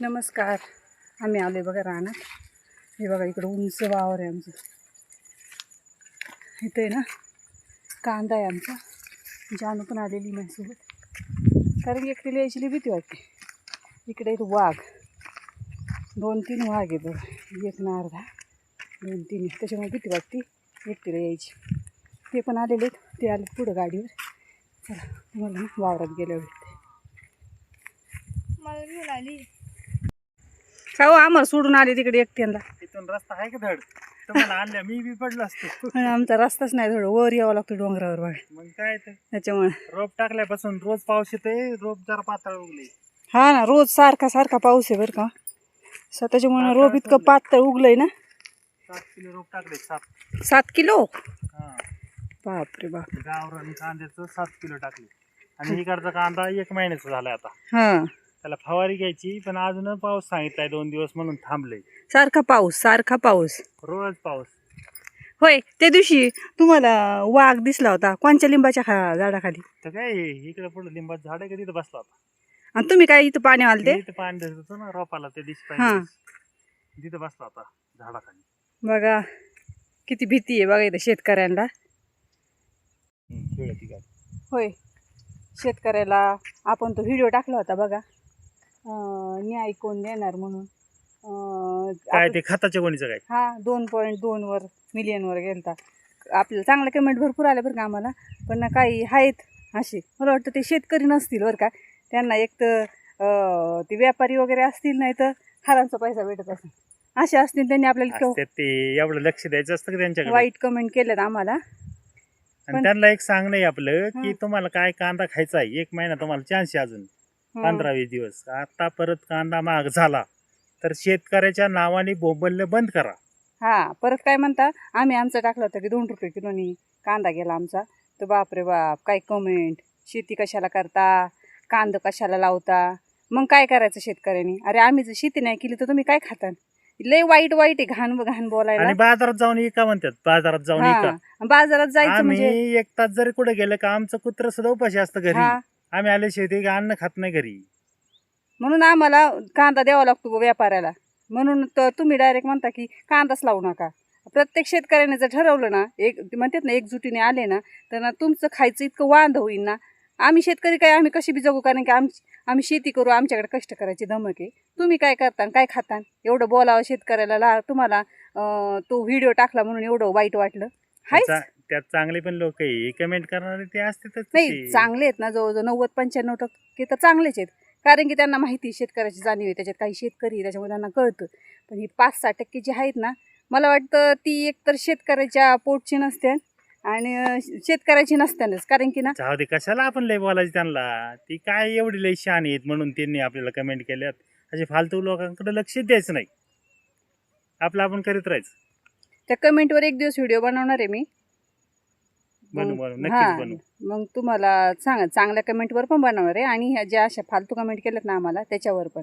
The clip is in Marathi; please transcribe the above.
नमस्कार. आम्ही आलो बघा रानात. हे बघा इकडं उंच वावर आहे आमचं. इथं आहे ना कांदा आहे आमचा. जानू पण आलेली माझ्यासोबत. कारण एकटीला यायची भीती वाटते. इकडे एक वाघ. दोन तीन वाघ आहे बघा. एक ना अर्धा दोन तीन. आहे. त्याच्यामुळे भीती वाटते. एकटीला यायची. ते पण आलेले आहेत. ते आले पुढं गाडीवर. चला तुम्हाला वावरात गेल्यावर मला घेऊन आली. का हो आम्हाला सोडून आले तिकडे एकट्यांना तिथून रस्ता आहे का धड? तुम्हाला आणल्या मी बी पडलो असतो. पण आमचा रस्ताच नाही थोडं वर यावं लागतं डोंगरावर बघा. मग काय ते? त्याच्यामुळे. रोप टाकल्यापासून रोज पाऊस येते रोप जरा पातळ उगले हा ना रोज सारखा सारखा पाऊस आहे बरं का. स त्याच्यामुळे रोप इतकं पातळ उगलंय ना. सात किलो रोप टाकले सात. सात किलो? हा. बापरे बाप. गावरान कांद्याचं सात किलो टाकले. आणि इकडचा कांदा एक महिन्याचा झालाय आता. हा. त्याला फवारी घ्यायची पण अजून पाऊस सांगितलाय दोन दिवस म्हणून थांबले सारखा पाऊस सारखा पाऊस. रोज पाऊस. होय त्या दिवशी तुम्हाला वाघ दिसला होता कोणच्या लिंबाच्या खा झाडाखाली? तर काय इकडे पुढे लिंबाचं झाड आहे का तिथं बसला होता. आणि तुम्ही काय इथं पाणी आलते? पाणी देत होतो ना रोपाला त्या दिवशी हा. तिथं बसला होता झाडाखाली. बघा किती भीती आहे बघा इथं शेतकऱ्यांना हम्म, खेळती गाडी. होय. शेतकऱ्याला आपण तो व्हिडिओ टाकला होता बघा. न्याय कोण देणार म्हणून. काय ते खताच्या गोणीचं काय? हा दोन पॉईंट दोनवर मिलियनवर गेलता. आपल्याला चांगल्या कमेंट भरपूर आल्या बरं का आम्हाला. पण ना काही आहेत असे. मला वाटतं ते शेतकरी नसतील बरं का. त्यांना एक तर ते व्यापारी वगैरे असतील नाही तर हारांचा पैसा भेटत असेल. असे असतील त्यांनी आपल्याला ते एवढं लक्ष द्यायचं असतं का त्यांच्याकडे? वाईट कमेंट केलेत आम्हाला. आणि त्यांना एक सांगणं आहे आपलं की. तुम्हाला काय कांदा खायचा आहे? एक महिना तुम्हाला चान्स आहे अजून. पंधरा वीस दिवस. आता परत कांदा महाग झाला तर शेतकऱ्याच्या नावाने बोंबलणं बंद करा. हा परत काय म्हणता? आम्ही आमचा टाकला होता की दोन रुपये किलोनी कांदा गेला आमचा. तर बापरे बाप काय कमेंट शेती कशाला करता? कांदा कशाला लावता? मग काय करायचं शेतकऱ्यांनी? अरे आम्ही जर शेती नाही केली तर तुम्ही काय खाता? लय वाईट वाईट आहे घाण घाण बोलायला. आणि बाजारात जाऊन इका म्हणतात बाजारात जाऊन इका. हा बाजारात जायचं म्हणजे? आम्ही एक तास जरी कुठे गेलं का आमचं कुत्र सुद्धा उपाशी असतं घरी. हा. आम्ही आले शेती अन्न खात नाही घरी. म्हणून आम्हाला कांदा द्यावा लागतो बुवा व्यापाऱ्याला. म्हणून तर तुम्ही डायरेक्ट म्हणता की कांदाच लावू नका. प्रत्येक शेतकऱ्याने जर ठरवलं ना एक म्हणतात ना एकजुटीने आले ना तर ना तुमचं खायचं इतकं वांद होईल ना. आम्ही शेतकरी काय आम्ही कशी बी जगू? कारण की आम आम्ही शेती करू आमच्याकडे कष्ट करायची धमक आहे. तुम्ही काय करता काय खाता एवढं बोलावं शेतकऱ्याला ला तुम्हाला अं, तो व्हिडिओ टाकला म्हणून एवढं वाईट वाटलं. हायच. त्यात चांगले पण लोक आहे. कमेंट करणारे ते असतातच नाही. चांगले आहेत ना जवळजवळ. नव्वद पंच्याण्णव टक्के तर चांगलेच आहेत. कारण की त्यांना माहिती शेतकऱ्याची जाणीव आहे. त्याच्यात काही शेतकरी त्याच्यामुळे त्यांना कळतं. पण ही पाच सहा टक्के जी आहेत ना मला वाटतं ती एकतर शेतकऱ्याच्या पोटची नसते आणि शेतकऱ्याची नसत्यानच कारण की ना जाऊ दे कशाला आपण लय बोलायचं त्यांना? ती काय एवढी लय शान आहेत म्हणून त्यांनी आपल्याला कमेंट केल्यात. असे फालतू लोकांकडे लक्ष द्यायचं नाही. आपलं आपण करीत राहायचं. त्या कमेंटवर एक दिवस व्हिडिओ बनवणार आहे मी. हा, नक्कीच मग तुम्हाला सांगा चांगल्या कमेंटवर पण बनवणार आहे आणि ह्या ज्या अशा फालतू कमेंट केल्यात ना आम्हाला त्याच्यावर पण.